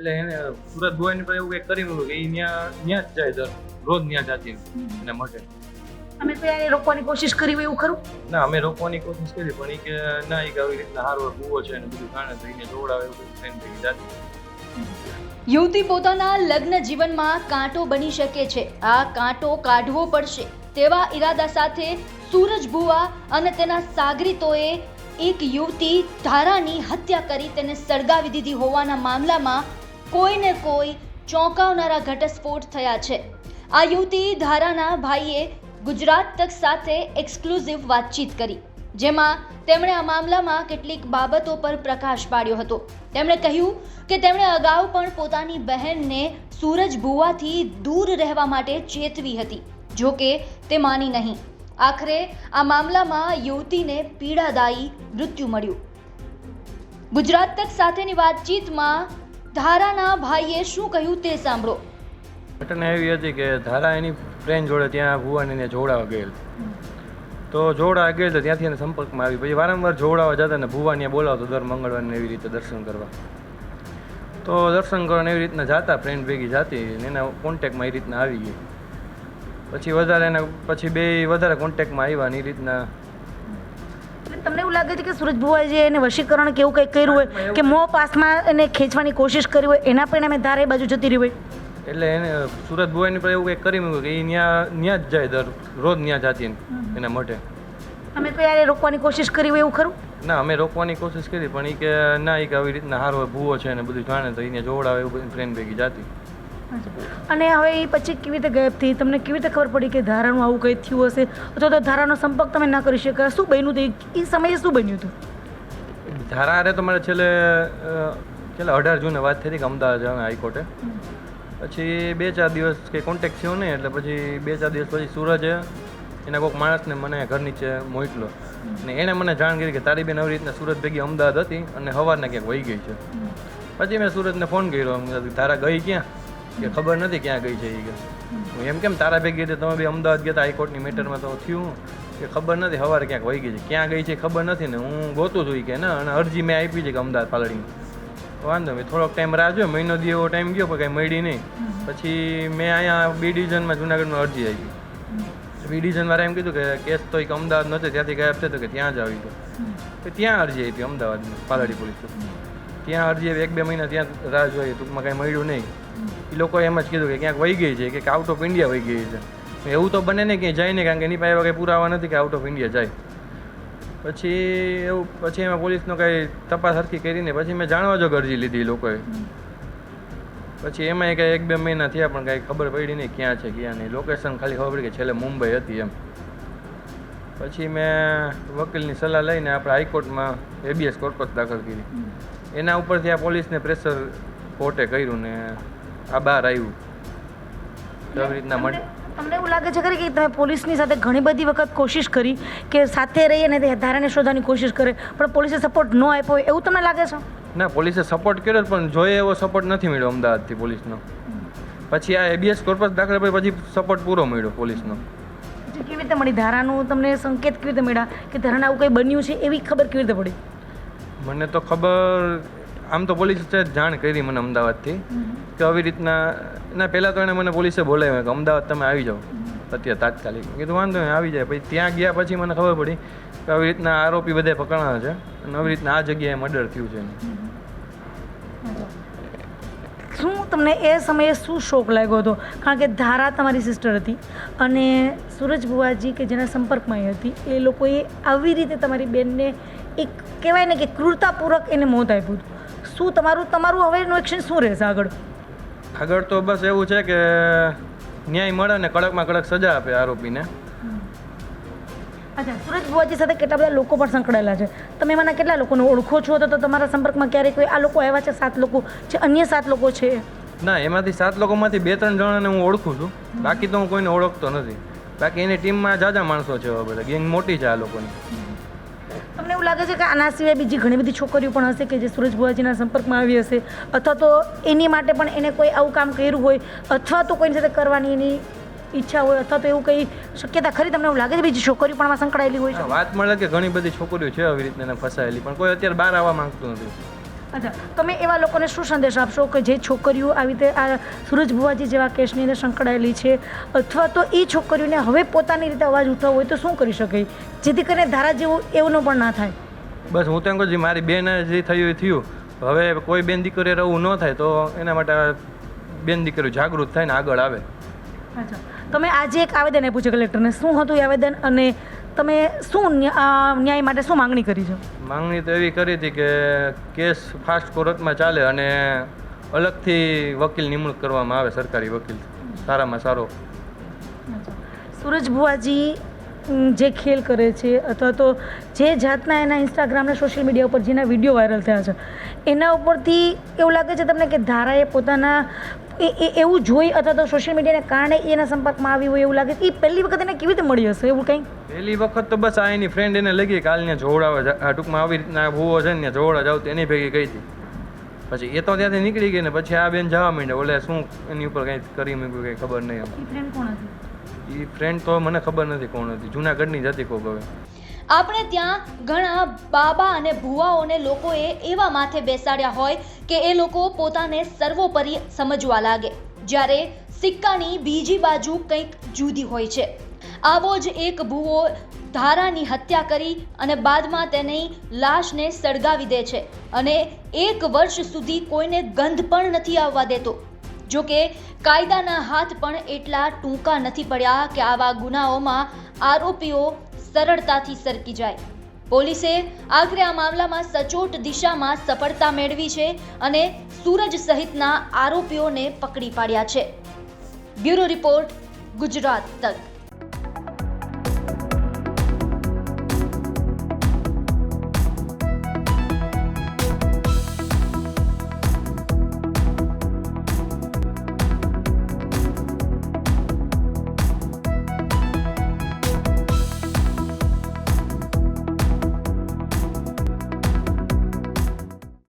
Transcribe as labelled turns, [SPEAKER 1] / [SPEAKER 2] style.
[SPEAKER 1] એટલે એને સુરત ગોવાની પર એવું કંઈક કરી મૂક્યું કે એ ત્યાં ત્યાં જ જાય દર રોજ ત્યાં જાતી એને મટે.
[SPEAKER 2] અમે કોઈ રોકવાની કોશિશ કરી હોય એવું ખરું?
[SPEAKER 1] ના અમે રોકવાની કોશિશ કરી પણ એ કે ના એ કે આવી રીતના હારો ભૂવો છે અને બધું કારણે થઈને જોવડાવે એવું બધું થઈને થઈ જાતી
[SPEAKER 3] યુવતી પોતાના લગ્ન જીવનમાં કાંટો બની શકે છે. આ કાંટો કાઢવો પડશે. તેવા ઈરાદા સાથે સૂરજ ભુવા અને તેના સાગરીતોએ એક યુવતી ધારાની હત્યા કરી તેને સળગાવી દીધી હોવાના મામલામાં કોઈને કોઈ ચોંકાવનારા ઘટસ્ફોટ થયા છે. આ યુવતી ધારાના ભાઈએ ગુજરાત તક સાથે એક્સક્લુઝિવ વાતચીત કરી, જેમાં તેમણે આ મામલામાં કેટલીક બાબતો પર પ્રકાશ પાડ્યો હતો. તેમણે કહ્યું કે તેમણે અગાઉ પણ પોતાની બહેનને સૂરજ ભુવાથી દૂર રહેવા માટે ચેતવી હતી, જો કે તે માની નહીં. આખરે આ મામલામાં યુવતીને પીડાદાયી મૃત્યુ મળ્યું. ગુજરાત તક સાથેની વાતચીતમાં ધારાના ભાઈએ શું કહ્યું તે સાંભળો.
[SPEAKER 1] ઘટના એવી હતી કે ધારા એની ફ્રેન્ડ જોડે ત્યાં ભુવાનીને જોડાવા ગયેલ. તો જોડાવા ગયેલ ત્યાંથી એને સંપર્કમાં આવી. પછી વારંવાર જોડાવા જતા ને ભુવાનીએ બોલાવતો દર મંગળવારને એવી રીતે દર્શન કરવા. તો દર્શન કરવાને એવી રીતના જતા ફ્રેન્ડ ભેગી જતી અને એના કોન્ટેક્ટમાં એ રીતના આવી ગઈ. પછી વધારે એને, પછી બે વધારે કોન્ટેક્ટમાં આવ્યા ને એ રીતના
[SPEAKER 2] તમને એવું લાગે છે કે સુરજ ભુવાજીએ એને વશીકરણ કે એવું કંઈક કર્યું હોય કે મો પાસમાં એને ખેંચવાની કોશિશ કરી હોય એના પરિણામે ધારે બાજુ જતી રહી હોય?
[SPEAKER 1] એટલે એને સુરત ભુવાની પર એવું કંઈક કરી મૂક્યું કે એ ત્યાં ત્યાં જ જાય દર રોજ ત્યાં જાતી એના માટે
[SPEAKER 2] અમે કોઈ યારે રોકવાની કોશિશ કરી હોય એવું ખરું?
[SPEAKER 1] ના અમે રોકવાની કોશિશ કરી પણ એ કે ના એ કે આવી રીતના હારો ભૂવો છે ને બધું જાણે તો એને જોવડાવે એવું ફ્રેન્ડ ભેગી જાતી.
[SPEAKER 2] અને હવે એ પછી કેવી રીતે ગાયબ થઈ? તમને કેવી રીતે ખબર પડી કે ધારાનું આવું કંઈ થયું હશે? અથવા તો ધારાનો સંપર્ક તમે ના કરી શક્યા? શું બન્યું હતું એ સમયે શું બન્યું હતું?
[SPEAKER 1] ધારા હારે તો મારે છેલ્લે છેલ્લે અઢાર જૂને વાત થઈ હતી કે અમદાવાદ જવાનું હાઈકોર્ટે. પછી બે ચાર દિવસ કે કોન્ટેક્ટ થયો નહીં એટલે પછી બે ચાર દિવસ પછી સૂરજે એના કોઈક માણસને મને ઘર નીચે મોકલો અને એણે મને જાણ કરી કે તારી બેન આવી રીતના સુરત ભેગી અમદાવાદ હતી અને સવારના ક્યાંક વહી ગઈ છે. પછી મેં સુરતને ફોન કર્યો. તારા ગઈ ક્યાં? કે ખબર નથી ક્યાં ગઈ છે એ હું એમ કેમ તારા ભેગી રીતે તમે બી અમદાવાદ ગયા હાઈકોર્ટની મેટરમાં તો થયું કે ખબર નથી સવારે ક્યાંક વહી ગઈ છે. ક્યાં ગઈ છે ખબર નથી ને હું ગોતું છું કે, ના, અને અરજી મેં આપી છે કે અમદાવાદ પાલડીમાં. વાંધો નહીં, થોડોક ટાઈમ રાહ જોયો, મહિનો દી એવો ટાઈમ ગયો, પણ કાંઈ મળી નહીં. પછી મેં અહીંયા બી ડિવિઝનમાં જુનાગઢમાં અરજી આપી. બી ડિવિઝન વાળા એમ કીધું કે કેસ તો એક અમદાવાદ નહોતો ત્યાંથી ગાયબ થતો કે ત્યાં જ આવી ગયો. ત્યાં અરજી આપી અમદાવાદમાં પાલડી પોલીસ ત્યાં અરજી એક બે મહિના ત્યાં રાહ જોઈએ ટૂંકમાં કાંઈ મળ્યું નહીં. એ લોકોએ એમ જ કીધું કે ક્યાંક વહી ગઈ છે કે આઉટ ઓફ ઇન્ડિયા વહી ગઈ છે. એવું તો બને ને ક્યાંય જાય નહીં કારણ કે એની પાસે એવા કંઈ પુરાવા નથી કે આઉટ ઓફ ઇન્ડિયા જાય. પછી એવું પછી એમાં પોલીસનો કાંઈ તપાસ હરખી કરીને પછી મેં જાણવા જો અરજી લીધી લોકોએ. પછી એમાં કંઈ એક બે મહિના થયા પણ કાંઈ ખબર પડી નહીં ક્યાં છે ક્યાં નહીં. લોકેશન ખાલી ખબર પડી કે છેલ્લે મુંબઈ હતી એમ. પછી મેં વકીલની સલાહ લઈને આપણે હાઈકોર્ટમાં એબીએસ કોર્પસ દાખલ કરી. એના ઉપરથી આ પોલીસને પ્રેશર કોર્ટે કર્યું ને આ બહાર આવ્યું તો આવી રીતના મળે
[SPEAKER 2] તમને એવું લાગે છે કે તમે પોલીસની સાથે ઘણી બધી વખત કોશિશ કરી કે સાથે રહી અને ધારાને શોધવાની કોશિશ કરે પણ પોલીસે સપોર્ટ ન આપ્યો હોય એવું તમને લાગે છે?
[SPEAKER 1] ના પોલીસે સપોર્ટ કર્યો પણ જોઈએ એવો સપોર્ટ નથી મળ્યો અમદાવાદથી પોલીસનો. પછી આ એબીએસ કોર્પસ દાખલ પછી પછી સપોર્ટ પૂરો મળ્યો પોલીસનો.
[SPEAKER 2] કેવી રીતે મળી? ધારાનું તમને સંકેત કેવી રીતે મળ્યા? કે ધારાને આવું કંઈ બન્યું છે એવી ખબર કેવી રીતે પડી?
[SPEAKER 1] મને તો ખબર આમ તો પોલીસે જાણ કરી મને અમદાવાદથી. કે આવી રીતના ના પહેલાં તો એણે મને પોલીસે બોલાવ્યું. કે અમદાવાદ તમે આવી જાઓ. અત્યારે તાત્કાલિક. કીધું વાંધો નહીં આવી જાય. પછી ત્યાં ગયા પછી મને ખબર પડી કે આવી રીતના આરોપી બધે પકડાણા છે અને આવી રીતના આ જગ્યાએ મર્ડર થયું છે.
[SPEAKER 2] શું તમને એ સમયે શું શોક લાગ્યો હતો? કારણ કે ધારા તમારી સિસ્ટર હતી અને સુરજ બુવાજી કે જેના સંપર્કમાં હતી એ લોકોએ આવી રીતે તમારી બેનને એક કહેવાય ને કે ક્રૂરતાપૂર્વક એને મોત આપ્યું હતું. શું તમારું તમારું હવેનું એક્શન શું રહેશે આગળ?
[SPEAKER 1] આગળ તો બસ એવું છે કે ન્યાય મળે ને કડકમાં કડક સજા આપે આરોપીને.
[SPEAKER 2] અચ્છા સુરજ બુવાજી સાથે કેટલા બધા લોકો પણ સંકળાયેલા છે? તમે એમાંના કેટલા લોકોને ઓળખો છો? તો તમારા સંપર્કમાં ક્યારેક કોઈ આ લોકો આવ્યા છે? સાત લોકો જે અન્ય સાત લોકો છે?
[SPEAKER 1] ના એમાંથી સાત લોકોમાંથી બે ત્રણ જણાને હું ઓળખું છું. બાકી તો હું કોઈને ઓળખતો નથી. બાકી એની ટીમમાં જાજા માણસો છે બધા. ગેંગ મોટી છે આ લોકોની.
[SPEAKER 2] તમને એવું લાગે છે કે આના સિવાય બીજી ઘણી બધી છોકરીઓ પણ હશે કે જે સુરજ ભુવાજીના સંપર્કમાં આવી હશે? અથવા તો એની માટે પણ એને કોઈ આવું કામ કર્યું હોય, અથવા તો કોઈની સાથે કરવાની એની ઈચ્છા હોય, અથવા તો એવું કંઈ શક્યતા ખરી તમને એવું લાગે છે? બીજી છોકરીઓ પણ સંકળાયેલી હોય છે?
[SPEAKER 1] વાત મળે કે ઘણી બધી છોકરીઓ છે આવી રીતના ફસાયેલી, પણ કોઈ અત્યારે બહાર આવવા માંગતું નથી.
[SPEAKER 2] અચ્છા તમે એવા લોકોને શું સંદેશ આપશો કે જે છોકરીઓ આવી રીતે આ સુરજ ભુવાજી જેવા કેસની અંદર સંકળાયેલી છે? અથવા તો એ છોકરીઓને હવે પોતાની રીતે અવાજ ઉઠાવવો હોય તો શું કરી શકે? જેથી કરીને ધારા જેવું એવું પણ ના થાય.
[SPEAKER 1] બસ હું તો એમ કહું છું, મારી બેન જે થયું એ થયું. હવે કોઈ બેન દીકરી રહું ન થાય તો એના માટે બેન દીકરીઓ જાગૃત થાય ને આગળ આવે.
[SPEAKER 2] અચ્છા તમે આજે એક આવેદન આપ્યું છે કલેક્ટરને. શું હતું એ આવેદન? અને તમે શું ન્યાય માટે શું માંગણી કરી છે?
[SPEAKER 1] માંગણી તો એવી કરી હતી કે કેસ ફાસ્ટ કોર્ટમાં ચાલે અને અલગથી વકીલ નિમણૂક કરવામાં આવે સરકારી વકીલ. સારામાં સારો.
[SPEAKER 2] સુરજ ભુવાજી જે ખેલ કરે છે અથવા તો જે જાતના એના ઇન્સ્ટાગ્રામના સોશિયલ મીડિયા ઉપર જેના વીડિયો વાયરલ થયા છે એના ઉપરથી એવું લાગે છે તમને કે ધારાએ પોતાના એ એ- એવું જોઈ અથવા તો સોશિયલ મીડિયાને કારણે એના સંપર્કમાં આવી હોય એવું લાગે એ પહેલી વખત એને કેવી રીતે મળી હશે એવું કંઈ?
[SPEAKER 1] પહેલી વખત તો બસ આ એની ફ્રેન્ડ એને લગી કાલ ને જોવડાવે આ ટૂંકમાં આવી રીતના ભૂવો છે ને જોવડા જાવ તો એની ભેગી કહી હતી. પછી એ તો ત્યાંથી નીકળી ગઈ ને પછી આ બેન જવા માંડ્યા. ઓલે શું એની ઉપર કંઈ કરી મૂક્યું કંઈ ખબર નહીં
[SPEAKER 2] એ ફ્રેન્ડ કોણ હતી?
[SPEAKER 1] એ ફ્રેન્ડ તો મને ખબર નથી કોણ હતી. જુનાગઢની જ હતી કોક હવે.
[SPEAKER 3] આપણે ત્યાં ઘણા બાબા અને ભુવાઓને લોકોએ એવા માથે બેસાડ્યા હોય કે એ લોકો પોતાને સર્વોપરી સમજવા લાગે, જ્યારે સિક્કાની બીજી બાજુ કંઈક જુદી હોય છે. આવો જ એક ભૂવો ધારાની હત્યા કરી અને બાદમાં તેની લાશને સળગાવી દે છે અને એક વર્ષ સુધી કોઈને ગંધ પણ નથી આવવા દેતો. જો કે, કાયદાના હાથ પણ એટલા ટૂંકા નથી પડ્યા કે આવા ગુનાઓમાં આરોપીઓ સરળતાથી સરકી જાય. પોલીસે આખરે આ મામલામાં સચોટ દિશામાં સફળતા મેળવી છે અને સૂરજ સહિતના આરોપીઓને પકડી પાડ્યા છે. બ્યુરો રિપોર્ટ, ગુજરાત તક.